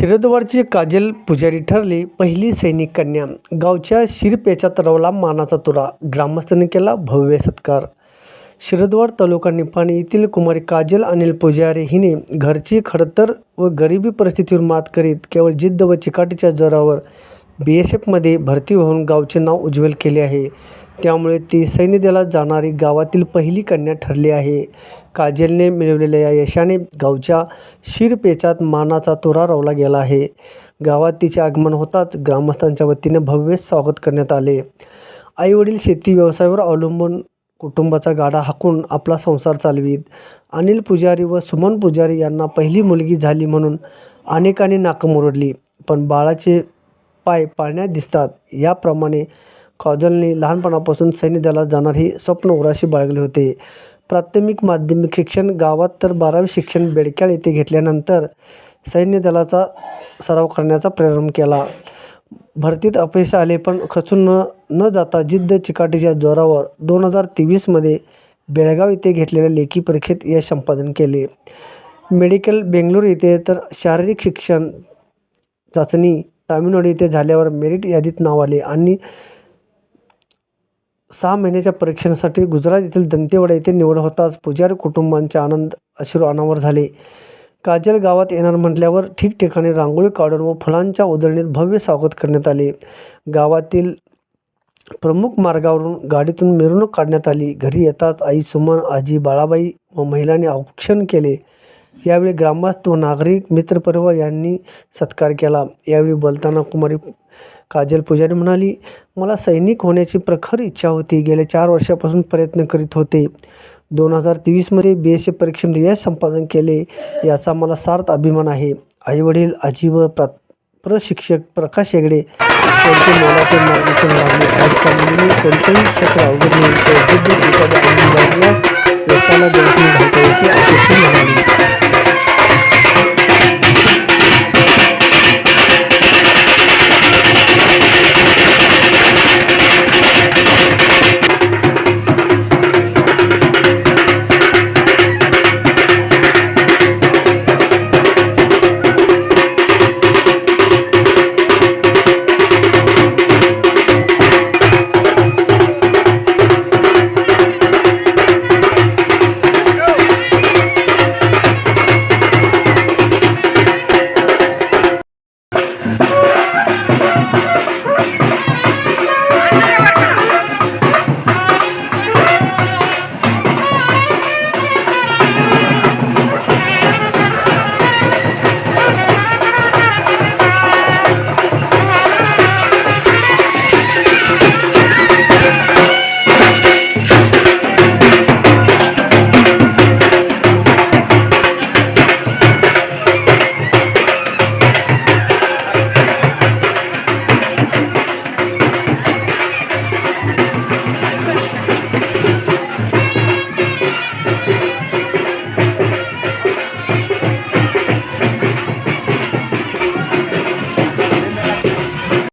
शिरदवाडची काजल पुजारी ठरली पहिली सैनिक कन्या. गावच्या शिरपेचा रवला मानाचा तुरा. ग्रामस्थांनी केला भव्य सत्कार. शिरदवाड तालुका निपाणी येथील कुमारी काजल अनिल पुजारी हिने घरची खडतर व गरिबी परिस्थितीवर मात करीत केवळ जिद्द व चिकाटीच्या जोरावर बी एस एफमध्ये भरती होऊन गावचे नाव उज्ज्वल केले आहे. त्यामुळे ती सैन्यदलात जाणारी गावातील पहिली कन्या ठरली आहे. काजलने मिळवलेल्या या यशाने गावच्या शिरपेचात मानाचा तोरा रोवला गेला आहे. गावात तिचे आगमन होताच ग्रामस्थांच्या वतीने भव्य स्वागत करण्यात आले. आईवडील शेती व्यवसायावर अवलंबून कुटुंबाचा गाडा हाकून आपला संसार चालवीत. अनिल पुजारी व सुमन पुजारी यांना पहिली मुलगी झाली म्हणून अनेकांनी नाकं मुरडली. पण बाळाचे पाय पाळण्यात दिसतात. याप्रमाणे काजलने लहानपणापासून सैन्य दलात जाणार हे स्वप्न उराशी बाळगले होते. प्राथमिक माध्यमिक शिक्षण गावात तर बारावी शिक्षण बेडक्याळ येथे घेतल्यानंतर सैन्य दलाचा सराव करण्याचा प्रारंभ केला. भरतीत अपयश आले पण खचून न न जाता जिद्द चिकाटीच्या जोरावर दोन हजार तेवीसमध्ये बेळगाव येथे घेतलेल्या लेखी परीक्षेत यश संपादन केले. मेडिकल बेंगलोर येथे तर शारीरिक शिक्षण चाचणी तामिळनाडू येथे झाल्यावर मेरिट यादीत नाव आले आणि सहा महिन्याच्या परीक्षणासाठी गुजरात येथील दंतेवाडा येथे निवड होताच पुजारी कुटुंबांचे आनंद अश्रू अनावर झाले. काजल गावात येणार म्हटल्यावर ठिकठिकाणी रांगोळी काढून व फुलांच्या उधळणीत भव्य स्वागत करण्यात आले. गावातील प्रमुख मार्गावरून गाडीतून मिरवणूक काढण्यात आली. घरी येताच आई सुमन आजी बाळाबाई व महिलांनी औक्षण केले. यावेळी ग्रामस्थ व नागरिक मित्रपरिवार यांनी सत्कार केला. यावेळी बोलताना कुमारी काजल पुजारी म्हणाली मला सैनिक होण्याची प्रखर इच्छा होती. गेल्या चार वर्षापासून प्रयत्न करीत होते. दोन हजार तेवीसमध्ये बी एस एफ परीक्षेमध्ये यश संपादन केले याचा मला सार्थ अभिमान आहे. आईवडील आजी व प्रा प्रशिक्षक प्रकाश हेगडे यांचे मोलाचे मार्गदर्शन लाभले आजच्या मुलीने कोणतंही क्षेत्र अवघड नाही तर विद्युत विकास अंगी बाळगल्यास यशाला दर्शन घालता येते असे